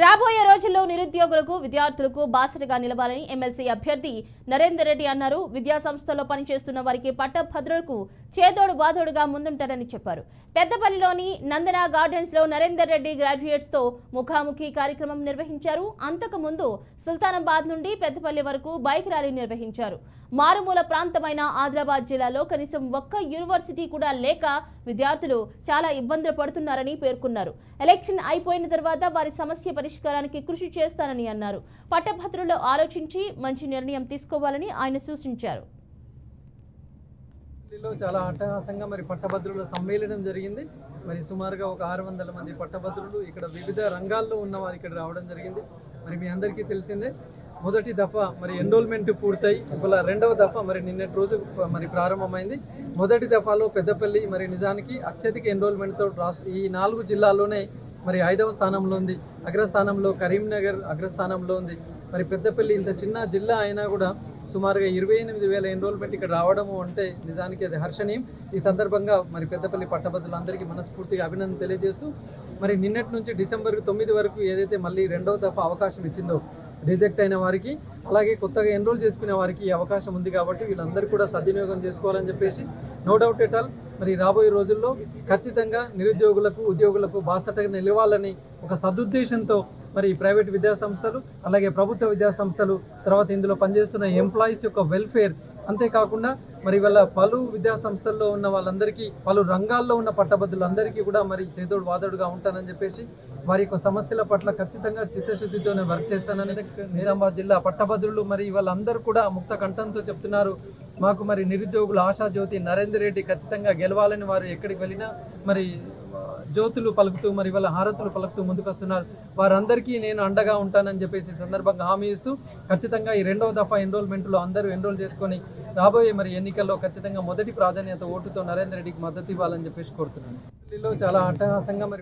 రాబోయే రోజుల్లో నిరుద్యోగులకు విద్యార్థులకు బాసటగా నిలవాలని ఎమ్మెల్సీ అభ్యర్థి నరేందర్ రెడ్డి అన్నారు. విద్యా సంస్థల్లో పనిచేస్తున్న వారికి పట్టభద్రులకు చేదోడు బాధోడుగా ముందుంటారని చెప్పారు. పెద్దపల్లిలోని నందన గార్డెన్స్లో నరేందర్ రెడ్డి గ్రాడ్యుయేట్స్తో ముఖాముఖి కార్యక్రమం నిర్వహించారు. అంతకు ముందు సుల్తానాబాద్ నుండి పెద్దపల్లి వరకు బైక్ ర్యాలీ నిర్వహించారు. మారుమూల ప్రాంతమైన ఆదిలాబాద్ జిల్లాలో కనీసం ఒక్క యూనివర్సిటీ కూడా లేక విద్యార్థులు చాలా ఇబ్బందులు పడుతున్నారని పేర్కొన్నారు. ఎలక్షన్ అయిపోయిన తర్వాత వారి సమస్య పరిష్కారానికి కృషి చేస్తానని అన్నారు. పట్టభద్రులు ఆలోచించి మంచి నిర్ణయం తీసుకోవాలని ఆయన సూచించారు. చాలా అట్టహాసంగా మరి పట్టభద్రుల సమ్మేళనం జరిగింది. మరి సుమారుగా ఒక ఆరు వందల మంది పట్టభద్రులు ఇక్కడ వివిధ రంగాల్లో ఉన్న వారు ఇక్కడ రావడం జరిగింది. మరి మీ అందరికీ తెలిసిందే మొదటి దఫా మరి ఎన్రోల్మెంట్ పూర్తయి ఇవాళ రెండవ దఫా మరి నిన్నటి రోజు మరి ప్రారంభమైంది. మొదటి దఫాలో పెద్దపల్లి మరి నిజానికి అత్యధిక ఎన్రోల్మెంట్తో రాష్ట్ర ఈ నాలుగు జిల్లాల్లోనే మరి ఐదవ స్థానంలో ఉంది. అగ్రస్థానంలో కరీంనగర్ అగ్రస్థానంలో ఉంది. మరి పెద్దపల్లి ఇంత చిన్న జిల్లా అయినా కూడా సుమారుగా ఇరవై ఎనిమిది వేల ఎన్రోల్మెంట్ ఇక్కడ రావడము అంటే నిజానికి అది హర్షణీయం. ఈ సందర్భంగా మరి పెద్దపల్లి పట్టభద్రులందరికీ మనస్ఫూర్తిగా అభినందన తెలియజేస్తూ మరి నిన్నటి నుంచి డిసెంబర్ తొమ్మిది వరకు ఏదైతే మళ్ళీ రెండవ దఫా అవకాశం ఇచ్చిందో రిజెక్ట్ అయిన వారికి అలాగే కొత్తగా ఎన్రోల్ చేసుకునే వారికి ఈ అవకాశం ఉంది కాబట్టి వీళ్ళందరూ కూడా సద్వినియోగం చేసుకోవాలని చెప్పేసి నో డౌట్ ఎట్ ఆల్ మరి రాబోయే రోజుల్లో ఖచ్చితంగా నిరుద్యోగులకు ఉద్యోగులకు బాసటగా నిలవాలని ఒక సదుద్దేశంతో మరి ప్రైవేట్ విద్యాసంస్థలు అలాగే ప్రభుత్వ విద్యాసంస్థలు తర్వాత ఇందులో పనిచేస్తున్న ఎంప్లాయీస్ యొక్క వెల్ఫేర్. అంతేకాకుండా మరి వాళ్ళ పలు విద్యాసంస్థల్లో ఉన్న వాళ్ళందరికీ పలు రంగాల్లో ఉన్న పట్టభద్రులందరికీ కూడా మరి చేదోడు వాదోడుగా ఉంటానని చెప్పేసి వారి యొక్క సమస్యల పట్ల ఖచ్చితంగా చిత్తశుద్ధితోనే వర్క్ చేస్తానని నిజామాబాద్ జిల్లా పట్టభద్రులు మరి వాళ్ళందరూ కూడా ముక్త కంఠంతో చెప్తున్నారు. మాకు మరి నిరుద్యోగులు ఆశాజ్యోతి నరేందర్ రెడ్డి ఖచ్చితంగా గెలవాలని వారు ఎక్కడికి వెళ్ళినా మరి జ్యోతులు పలుకుతూ మరి వాళ్ళ హారతులు పలుకుతూ ముందుకొస్తున్నారు. వారందరికీ నేను అండగా ఉంటానని చెప్పేసి సందర్భంగా హామీ ఇస్తూ ఖచ్చితంగా ఈ రెండవ దఫా ఎన్రోల్మెంట్లో అందరూ ఎన్రోల్ చేసుకొని రాబోయే మరి ఎన్నికల్లో ఖచ్చితంగా మొదటి ప్రాధాన్యత ఓటుతో నరేందర్ రెడ్డికి మద్దతు ఇవ్వాలని చెప్పేసి కోరుతున్నాను. ఢిల్లీలో చాలా అట్టహాసంగా మరి